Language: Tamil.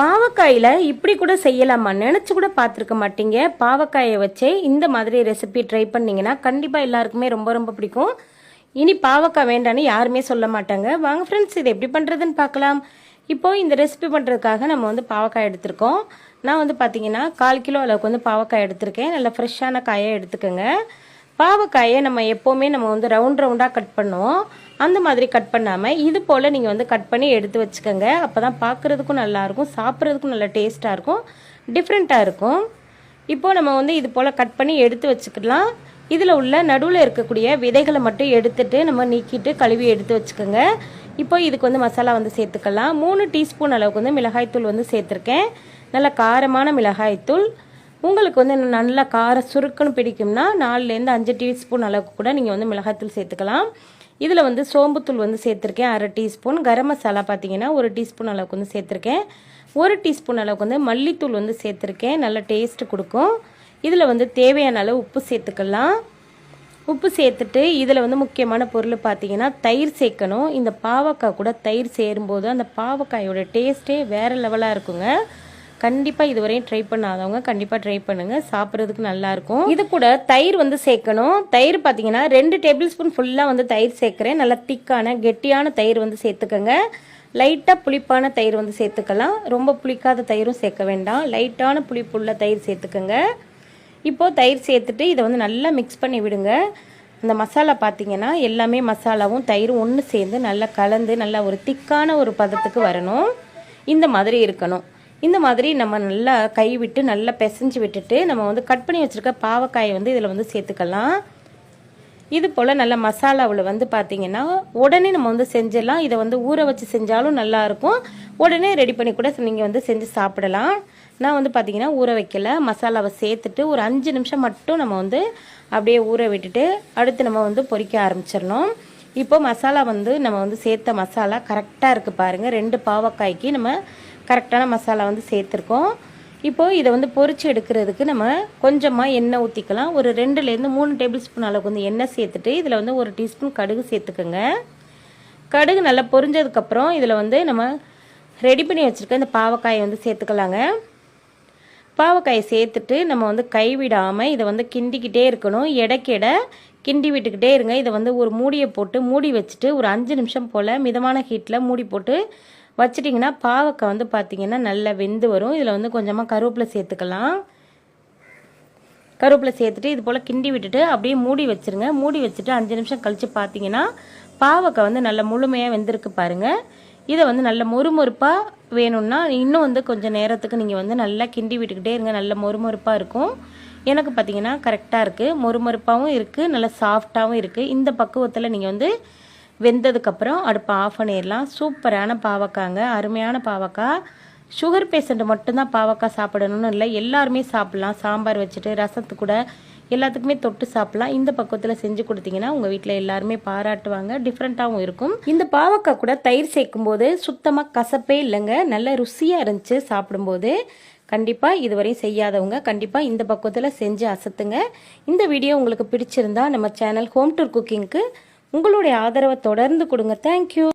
பாவக்காயில் இப்படி கூட செய்யலாமா? நினச்சி கூட பார்த்துருக்க மாட்டீங்க. பாவக்காயை வச்சே இந்த மாதிரி ரெசிபி ட்ரை பண்ணிங்கன்னா கண்டிப்பாக எல்லாருக்குமே ரொம்ப ரொம்ப பிடிக்கும். இனி பாவக்காய் வேண்டான்னு யாருமே சொல்ல மாட்டாங்க. வாங்க ஃப்ரெண்ட்ஸ் இது எப்படி பண்ணுறதுன்னு பார்க்கலாம். இப்போது இந்த ரெசிபி பண்ணுறதுக்காக நம்ம வந்து பாவக்காய் எடுத்திருக்கோம். நான் வந்து பார்த்தீங்கன்னா கால் கிலோ அளவுக்கு வந்து பாவக்காய் எடுத்திருக்கேன். நல்ல ஃப்ரெஷ்ஷான காயை எடுத்துக்கோங்க. பாவக்காயை நம்ம எப்போவுமே நம்ம வந்து ரவுண்ட் ரவுண்டாக கட் பண்ணுவோம். அந்த மாதிரி கட் பண்ணாமல் இது போல் நீங்கள் வந்து கட் பண்ணி எடுத்து வச்சுக்கோங்க. அப்போ தான் பார்க்குறதுக்கும் நல்லாயிருக்கும் சாப்பிட்றதுக்கும் நல்ல டேஸ்ட்டாக இருக்கும் டிஃப்ரெண்ட்டாக இருக்கும். இப்போது நம்ம வந்து இது போல் கட் பண்ணி எடுத்து வச்சுக்கலாம். இதில் உள்ள நடுவில் இருக்கக்கூடிய விதைகளை மட்டும் எடுத்துட்டு நம்ம நீக்கிட்டு கழுவி எடுத்து வச்சுக்கோங்க. இப்போ இதுக்கு வந்து மசாலா வந்து சேர்த்துக்கலாம். மூணு டீஸ்பூன் அளவுக்கு வந்து மிளகாய்த்தூள் வந்து சேர்த்துருக்கேன். நல்ல காரமான மிளகாய்த்தூள். உங்களுக்கு வந்து நல்லா கார சுருக்குன்னு பிடிக்கும்னா நாலுலேருந்து அஞ்சு டீஸ்பூன் அளவுக்கு கூட நீங்கள் வந்து மிளகாத்தூள் சேர்த்துக்கலாம். இதில் வந்து சோம்புத்தூள் வந்து சேர்த்துருக்கேன் அரை டீஸ்பூன். கரம் மசாலா பார்த்தீங்கன்னா ஒரு டீஸ்பூன் அளவுக்கு வந்து சேர்த்துருக்கேன். ஒரு டீஸ்பூன் அளவுக்கு வந்து மல்லித்தூள் வந்து சேர்த்துருக்கேன் நல்ல டேஸ்ட் கொடுக்கும். இதில் வந்து தேவையான அளவு உப்பு சேர்த்துக்கலாம். உப்பு சேர்த்துட்டு இதில் வந்து முக்கியமான பொருள் பார்த்தீங்கன்னா தயிர் சேர்க்கணும். இந்த பாவக்காய் கூட தயிர் சேரும்போது அந்த பாவக்காயோட டேஸ்ட்டே வேறு லெவலாக இருக்குங்க. கண்டிப்பாக இதுவரையும் ட்ரை பண்ணாதவங்க கண்டிப்பாக ட்ரை பண்ணுங்கள் சாப்பிட்றதுக்கு நல்லாயிருக்கும். இது கூட தயிர் வந்து சேர்க்கணும். தயிர் பார்த்தீங்கன்னா ரெண்டு டேபிள் ஸ்பூன் ஃபுல்லாக வந்து தயிர் சேர்க்குறேன். நல்லா திக்கான கெட்டியான தயிர் வந்து சேர்த்துக்கோங்க. லைட்டாக புளிப்பான தயிர் வந்து சேர்த்துக்கலாம். ரொம்ப புளிக்காத தயிரும் சேர்க்க வேண்டாம். லைட்டான புளிப்புள்ள தயிர் சேர்த்துக்கோங்க. இப்போது தயிர் சேர்த்துட்டு இதை வந்து நல்லா மிக்ஸ் பண்ணி விடுங்க. இந்த மசாலா பார்த்தீங்கன்னா எல்லாமே மசாலாவும் தயிரும் ஒன்று சேர்ந்து நல்லா கலந்து நல்லா ஒரு திக்கான ஒரு பதத்துக்கு வரணும். இந்த மாதிரி இருக்கணும். இந்த மாதிரி நம்ம நல்லா கை விட்டு நல்லா பிசைஞ்சு விட்டுட்டு நம்ம வந்து கட் பண்ணி வச்சுருக்க பாவக்காயை வந்து இதில் வந்து சேர்த்துக்கலாம். இது போல் நல்ல மசாலாவில் வந்து பார்த்தீங்கன்னா உடனே நம்ம வந்து செஞ்சிடலாம். இதை வந்து ஊற வச்சு செஞ்சாலும் நல்லாயிருக்கும் உடனே ரெடி பண்ணி கூட நீங்கள் வந்து செஞ்சு சாப்பிடலாம். நான் வந்து பார்த்தீங்கன்னா ஊற வைக்கல. மசாலாவை சேர்த்துட்டு ஒரு அஞ்சு நிமிஷம் மட்டும் நம்ம வந்து அப்படியே ஊற விட்டுட்டு அடுத்து நம்ம வந்து பொரிக்க ஆரம்பிச்சிடணும். இப்போ மசாலா வந்து நம்ம வந்து சேர்த்த மசாலா கரெக்டாக இருக்குது பாருங்கள் ரெண்டு பாவக்காய்க்கு நம்ம கரெக்டான மசாலா வந்து சேர்த்துருக்கோம். இப்போது இதை வந்து பொறிச்சு எடுக்கிறதுக்கு நம்ம கொஞ்சமாக எண்ணெய் ஊற்றிக்கலாம் ஒரு ரெண்டுலேருந்து மூணு டேபிள் ஸ்பூன் அளவுக்கு வந்து எண்ணெய் சேர்த்துட்டு இதில் வந்து ஒரு டீஸ்பூன் கடுகு சேர்த்துக்கோங்க. கடுகு நல்லா பொரிஞ்சதுக்கப்புறம் இதில் வந்து நம்ம ரெடி பண்ணி வச்சுருக்க இந்த பாவக்காயை வந்து சேர்த்துக்கலாங்க. பாவக்காயை சேர்த்துட்டு நம்ம வந்து கைவிடாமல் இதை வந்து கிண்டிக்கிட்டே இருக்கணும். எடைக்கெட கிண்டி விட்டுக்கிட்டே இருங்க. இதை வந்து ஒரு மூடியை போட்டு மூடி வச்சுட்டு ஒரு அஞ்சு நிமிஷம் போல் மிதமான ஹீட்டில் மூடி போட்டு வச்சிட்டிங்கன்னா பாவக்காய் வந்து பார்த்திங்கன்னா நல்லா வெந்து வரும். இதில் வந்து கொஞ்சமாக கருவேப்பிலை சேர்த்துக்கலாம். கருவேப்பிலை சேர்த்துட்டு இது போல் கிண்டி விட்டுட்டு அப்படியே மூடி வச்சுருங்க. மூடி வச்சுட்டு அஞ்சு நிமிஷம் கழித்து பார்த்தீங்கன்னா பாவக்காய் வந்து நல்லா முழுமையாக வெந்திருக்கு பாருங்கள் இதை வந்து நல்ல மொறுமொறுப்பாக வேணும்னா இன்னும் வந்து கொஞ்சம் நேரத்துக்கு நீங்கள் வந்து நல்லா கிண்டி விட்டுக்கிட்டே இருங்க. நல்ல மொறுமொறுப்பாக இருக்கும். எனக்கு பார்த்தீங்கன்னா கரெக்டாக இருக்குது மொறுமொறுப்பாகவும் இருக்குது நல்லா சாஃப்டாகவும் இருக்குது இந்த பக்குவத்தில் நீங்கள் வந்து வெந்ததுக்கப்புறம் அடுப்பை ஆஃப் பண்ணிடலாம். சூப்பரான பாவக்காங்க அருமையான பாவக்காய் சுகர் பேஷண்ட் மட்டும்தான் பாவக்காய் சாப்பிடணும்னு இல்லை எல்லாருமே சாப்பிட்லாம். சாம்பார் வச்சுட்டு ரசத்து கூட எல்லாத்துக்குமே தொட்டு சாப்பிடலாம். இந்த பக்குவத்தில் செஞ்சு கொடுத்தீங்கன்னா உங்கள் வீட்டில் எல்லாருமே பாராட்டுவாங்க டிஃப்ரெண்ட்டாகவும் இருக்கும். இந்த பாவக்காய் கூட தயிர் சேர்க்கும் போது சுத்தமாக கசப்பே இல்லைங்க. நல்ல ருசியாக இருந்துச்சு சாப்பிடும்போது. கண்டிப்பாக இதுவரையும் செய்யாதவங்க கண்டிப்பாக இந்த பக்குவத்தில் செஞ்சு அசத்துங்க. இந்த வீடியோ உங்களுக்கு பிடிச்சிருந்தா நம்ம சேனல் ஹோம் டூர் குக்கிங்க்கு உங்களுடைய ஆதரவை தொடர்ந்து கொடுங்க. தேங்க்யூ